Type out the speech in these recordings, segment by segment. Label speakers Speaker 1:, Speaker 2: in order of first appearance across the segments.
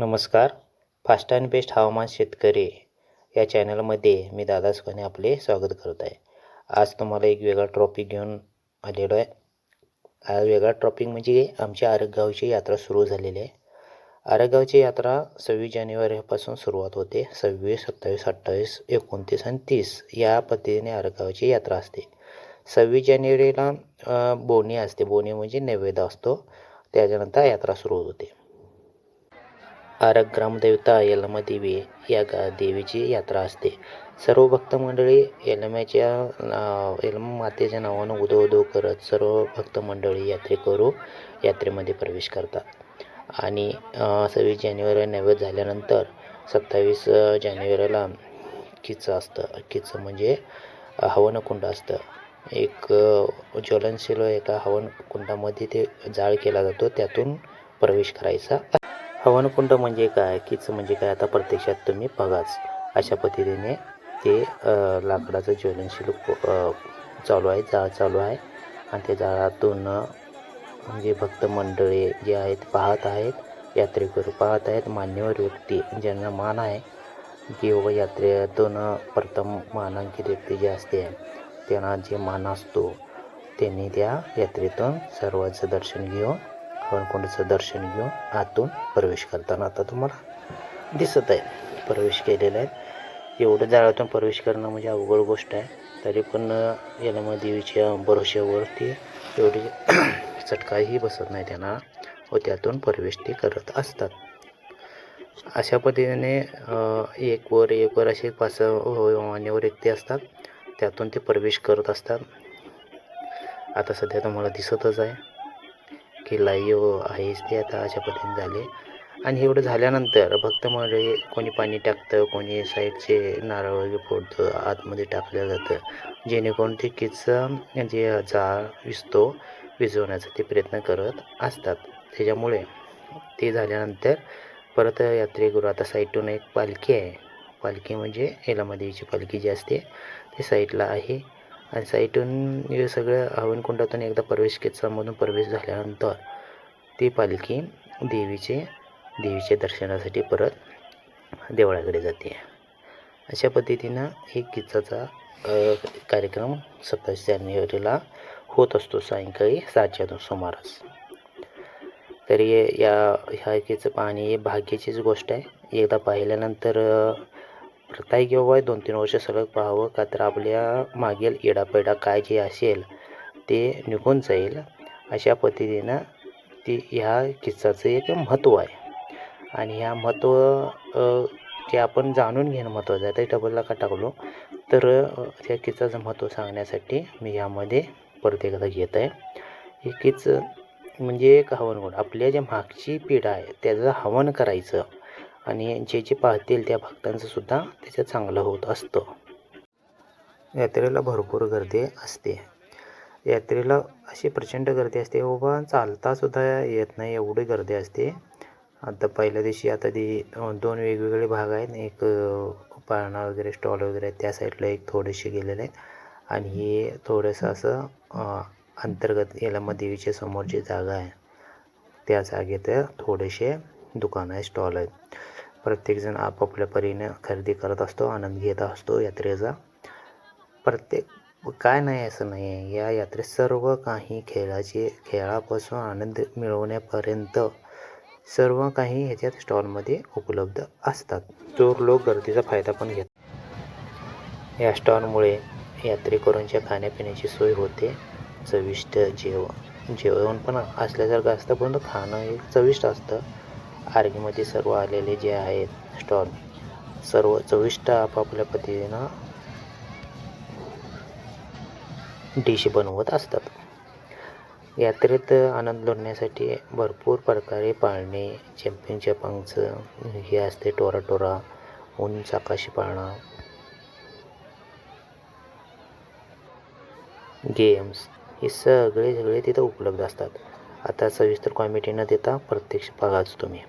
Speaker 1: नमस्कार. Fast and best हवामान शेतकरी या चॅनलमध्ये मी दादा सुखाने आपले स्वागत करत आहे. आज तुम्हाला एक वेगळा ट्रॉपिक घेऊन आलेलो आहे. हा वेगळा ट्रॉपिक म्हणजे आमच्या आरगावची यात्रा सुरू झालेली आहे. आरगावची यात्रा सव्वीस जानेवारीपासून सुरुवात होते. सव्वीस सत्तावीस अठ्ठावीस एकोणतीस आणि तीस या पद्धतीने आरगावची यात्रा असते. सव्वीस जानेवारीला बोनी असते. बोनी म्हणजे नैवेद्य असतो. त्याच्यानंतर यात्रा सुरू होते. आरग ग्रामदेवता यलमा देवी या गा देवीची यात्रा असते. सर्व भक्त मंडळी यलम्याच्या अ, मातेच्या नावानं उदो उदो करत सर्व भक्त मंडळी यात्रेकरू यात्रेमध्ये प्रवेश करतात. आणि सव्वीस जानेवारी नैवेद्य झाल्यानंतर सत्तावीस जानेवारीला किचं असतं. किचं म्हणजे हवनकुंड असतं. एक ज्वलनशील एका हवनकुंडामध्ये ते जाळ केला जातो. त्यातून प्रवेश करायचा. हवनकुंड म्हणजे काय? कीच म्हणजे काय? आता प्रत्यक्षात तुम्ही बघाच. अशा पद्धतीने ते लाकडाचं ज्वलनशील चालू आहे जाळ चालू आहे. आणि त्या जाळातून म्हणजे भक्त मंडळे जे आहेत पाहत आहेत यात्रेकरू पाहत आहेत मान्यवर व्यक्ती ज्यांना मान आहे की बाबा यात्रेतून प्रथम मानांकित व्यक्ती जे असते त्यांना जे मान असतो त्यांनी त्या यात्रेतून सर्वांचं दर्शन घेऊन हवनकुंडाचं दर्शन घेऊन आतून प्रवेश करताना आता तुम्हाला दिसत आहे. प्रवेश केलेला आहे. एवढं जाळ्यातून प्रवेश करणं म्हणजे अवघड गोष्ट आहे. तरी पण यलमा देवीच्या भरोश्यावरती एवढी चटकाही बसत नाही. त्यांना व त्यातून प्रवेश ते करत असतात. अशा पद्धतीने एक वर एक वर असे पाच सहा एक व्यक्ती असतात. त्यातून ते प्रवेश करत असतात. आता सध्या तुम्हाला दिसतच आहे. की लाईव हो, आहेच ते आता अशा पद्धतीने झाले. आणि एवढं झाल्यानंतर भक्त मंडळी कोणी पाणी टाकतं कोणी साईडचे नारळ वगैरे फोडतं आतमध्ये टाकलं जातं. जेणेकरून ते किचं जे म्हणजे जाळ विजतो विजवण्याचा ते प्रयत्न करत असतात. त्याच्यामुळे ते झाल्यानंतर परत यात्रेकरू आता साईडून एक पालखी आहे. पालखी म्हणजे येलामादेवीची पालखी जी असते ती साईडला आहे. आणि साईटून हे सगळं हवनकुंडातून एकदा प्रवेश केचामधून प्रवेश झाल्यानंतर ती पालखी देवीचे देवीच्या दर्शनासाठी परत देवळाकडे जाते. अशा पद्धतीनं एक किस्साचा कार्यक्रम सत्तावीस जानेवारीला होत असतो सायंकाळी सातच्या सुमारास. तरी या ह्या किचं पाहणे हे भाग्याचीच गोष्ट आहे. एकदा पाहिल्यानंतर अ, किंवा दोन तीन वर्ष सलग पाहावं का तर आपल्या मागील येडापेडा काय जे असेल ते निघून जाईल. अशा पद्धतीनं ती ह्या किस्साचं एक महत्त्व आहे. आणि ह्या महत्त्व जे आपण जाणून घेणं महत्त्वाचं आहे ते डबलला का टाकलो? तर त्या किस्साचं महत्त्व सांगण्यासाठी मी ह्यामध्ये परत एकदा घेत आहे. हे किच म्हणजे एक हवनकुंड आपल्या ज्या मागची पिढा आहे त्याचं हवन करायचं. आणि जे जे पाहतील त्या भक्तांचं सुद्धा त्याच्यात चांगलं होत असतं. यात्रेला भरपूर गर्दी असते. यात्रेला अशी प्रचंड गर्दी असते बाबा चालतासुद्धा येत नाही एवढी गर्दी असते. आता पहिल्या दिवशी आता ती दोन वेगवेगळे भाग आहेत. एक पाळणा वगैरे स्टॉल वगैरे त्या साईडला एक थोडेसे गेलेले आहेत. आणि हे थोडंसं असं अंतर्गत याला देवीच्या समोरची जागा आहे. त्या जागेत थोडेसे दुकानं आहे स्टॉल आहेत. प्रत्येकजण आपापल्या परीने खरेदी करत असतो आनंद घेत असतो यात्रेचा. प्रत्येक काय नाही असं नाही आहे या यात्रेत सर्व काही खेळाचे खेळापासून आनंद मिळवण्यापर्यंत सर्व काही ह्याच्यात स्टॉलमध्ये उपलब्ध असतात. चोर लोक गर्दीचा फायदा पण घेत या स्टॉलमुळे यात्रेकरूंच्या खाण्यापिण्याची सोय होते. चविष्ट जेवण जेवण पण असल्यासारखं असतं परंतु खाणं हे चविष्ट असतं. आर्मीमध्ये सर्व आलेले जे आहेत स्टॉल सर्व चविष्ट आपापल्या पद्धतीनं डिश बनवत असतात. यात्रेत आनंद लुटण्यासाठी भरपूर प्रकारे पाळणे चॅम्पियन चपांगचं हे असते टोरा टोरा उंच आकाशी पाळणा. गेम्स हे सगळे सगळे तिथं उपलब्ध असतात. आता सविस्तर कॉमिटीनं न देता प्रत्यक्ष बघाच तुम्ही.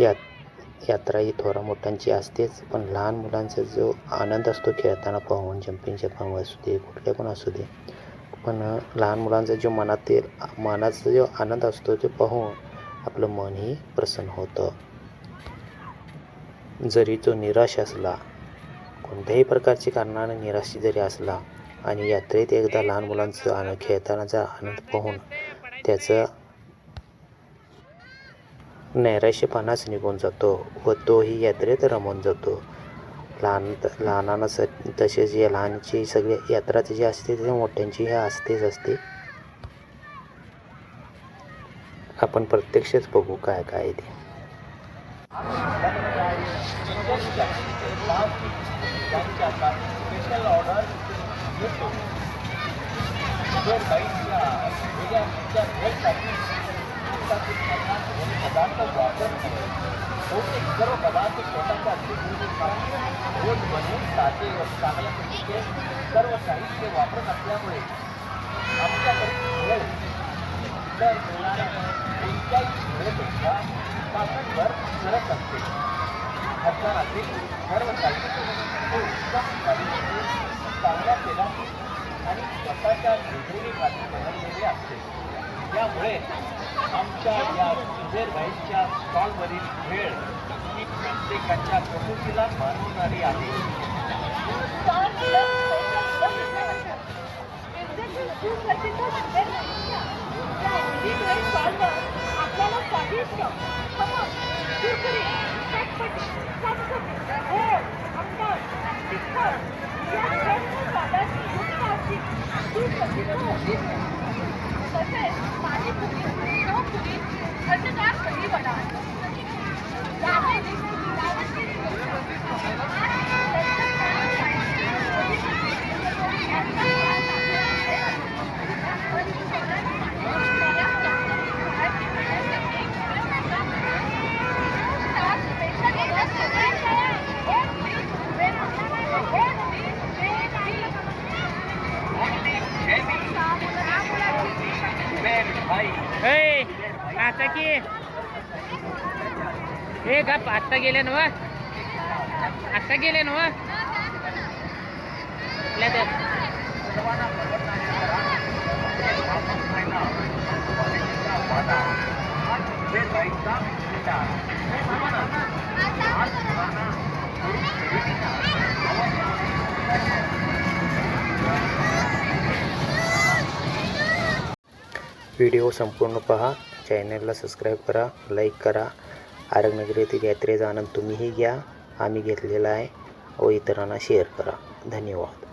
Speaker 1: यात यात्रा ही थोरा मोठ्यांची असतेच पण लहान मुलांचा जो आनंद असतो खेळताना पाहून जम्पिंग जपांग असू दे कुठले पण असू दे पण लहान मुलांचा जो मनातील मनाचा जो आनंद असतो तो पाहून आपलं मनही प्रसन्न होतं. जरी तो निराश असला कोणत्याही प्रकारची कारणाने निराश जरी असला आणि यात्रेत एकदा लहान मुलांचं आन खेळतानाचा आनंद पाहून त्याचं नैराश्यपणाच निघून जातो व तोही यात्रेत रमून जातो. लहान लहानांना स तसेच या लहानची सगळी यात्रा जी असते ती मोठ्यांची ह्या असतेच असते. आपण प्रत्यक्षच बघू काय काय ते.
Speaker 2: ऑर्डर पदार्थ वापर तो एक सर्व पदार्थ स्वतःच्या अस्तित्वात रोज बनवून साधे व चांगल्या पद्धतीचे सर्व साहित्य वापरत असल्यामुळे आमच्याकडे वेळ तर मिळणाऱ्या कोणत्याही वेळेपेक्षा तासांवर करत असते असतानातील सर्व साहित्य तो उत्तम साहित्य चांगल्या तेलाची आणि स्वतःच्या वेगळी भाषेत बनवलेले असते. त्यामुळे आमच्या या सुबेर स्टॉलवरील वेळ ही प्रत्येकाच्या प्रकृतीला मानवणारी आहे.
Speaker 3: आपल्याला स्वादिष्ट
Speaker 4: हे गप आत्ता गेले नव आत्ता गेले नव
Speaker 1: व्हिडिओ संपूर्ण पहा. चॅनलला सबस्क्राईब करा लाईक करा. आरगनगर येथील यात्रेचा आनंद तुम्हीही घ्या. आम्ही घेतलेला आहे. व इतरांना शेअर करा. धन्यवाद.